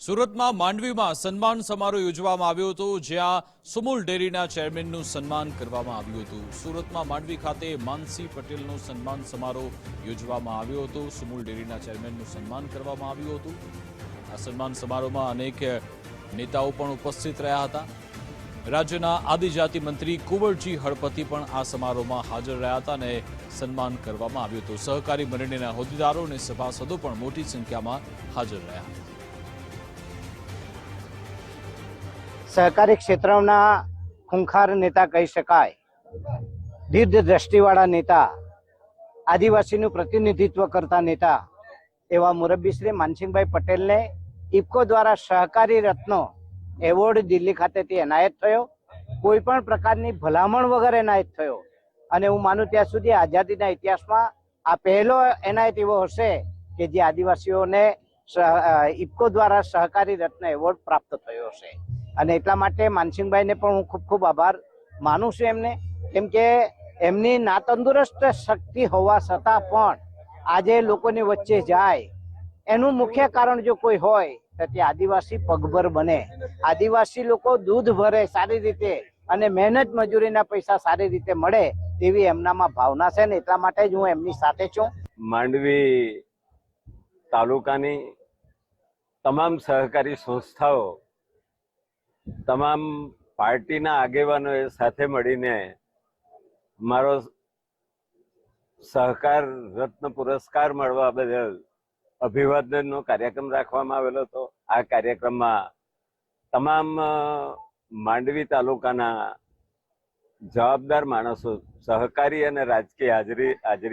સુરતમાં માંડવીમાં સન્માન સમારોહ યોજવામાં આવ્યો હતો, જ્યાં સુમુલ ડેરીના ચેરમેનનું સન્માન કરવામાં આવ્યું હતું. સુરતમાં માંડવી ખાતે માનસી પટેલનો સન્માન સમારોહ યોજવામાં આવ્યો હતો. સુમુલ ડેરીના ચેરમેનનું સન્માન કરવામાં આવ્યું હતું. આ સન્માન સમારોહમાં અનેક નેતાઓ પણ ઉપસ્થિત રહ્યા હતા. રાજ્યના આદિજાતિ મંત્રી કુંવરજી હળપતિ પણ આ સમારોહમાં હાજર રહ્યા હતા અને સન્માન કરવામાં આવ્યું હતું. સહકારી મંડળીના હોદ્દેદારો અને સભાસદો પણ મોટી સંખ્યામાં હાજર રહ્યા હતા. સહકારી ક્ષેત્રના ખૂંખાર નેતા કહી શકાય. દીર્ઘ દ્રષ્ટિવાળા નેતા, આદિવાસીનું પ્રતિનિધિત્વ કરતા નેતા એવા મુરબ્બી શ્રી માનસિંહભાઈ પટેલને ઇફકો દ્વારા સહકારી રત્નો એવોર્ડ દિલ્હી ખાતેથી એનાયત થયો. કોઈ પણ પ્રકારની ભલામણ વગર એનાયત થયો. અને હું માનું ત્યાં સુધી આઝાદીના ઇતિહાસમાં આ પહેલો એનાયત એવો હશે કે જે આદિવાસીઓને ઇફકો દ્વારા સહકારી રત્ન એવોર્ડ પ્રાપ્ત થયો હશે. અને એટલા માટે માનસિંહભાઈને પણ હું ખૂબ ખૂબ આભાર માનું છું એમને. કેમ કે એમની ના તંદુરસ્ત શક્તિ હોવા છતાં પણ આજે લોકોની વચ્ચે જાય. એનું મુખ્ય કારણ જો કોઈ હોય તો તે આદિવાસી પગભર બને. આદિવાસી લોકો દૂધ ભરે સારી રીતે અને મહેનત મજૂરીના પૈસા સારી રીતે મળે તેવી એમનામાં ભાવના છે ને એટલા માટે જ હું એમની સાથે છું. માંડવી તાલુકાની તમામ સહકારી સંસ્થાઓ તમામ પાર્ટીના આગેવાનોએ સાથે મળીને મારો સહકાર, રત્ન પુરસ્કાર મળવા બદલ અભિવાદનનો કાર્યક્રમ રાખવામાં આવેલો હતો. આ કાર્યક્રમમાં તમામ માંડવી તાલુકાના જવાબદાર માણસો સહકારી અને રાજકીય હાજરી હાજરી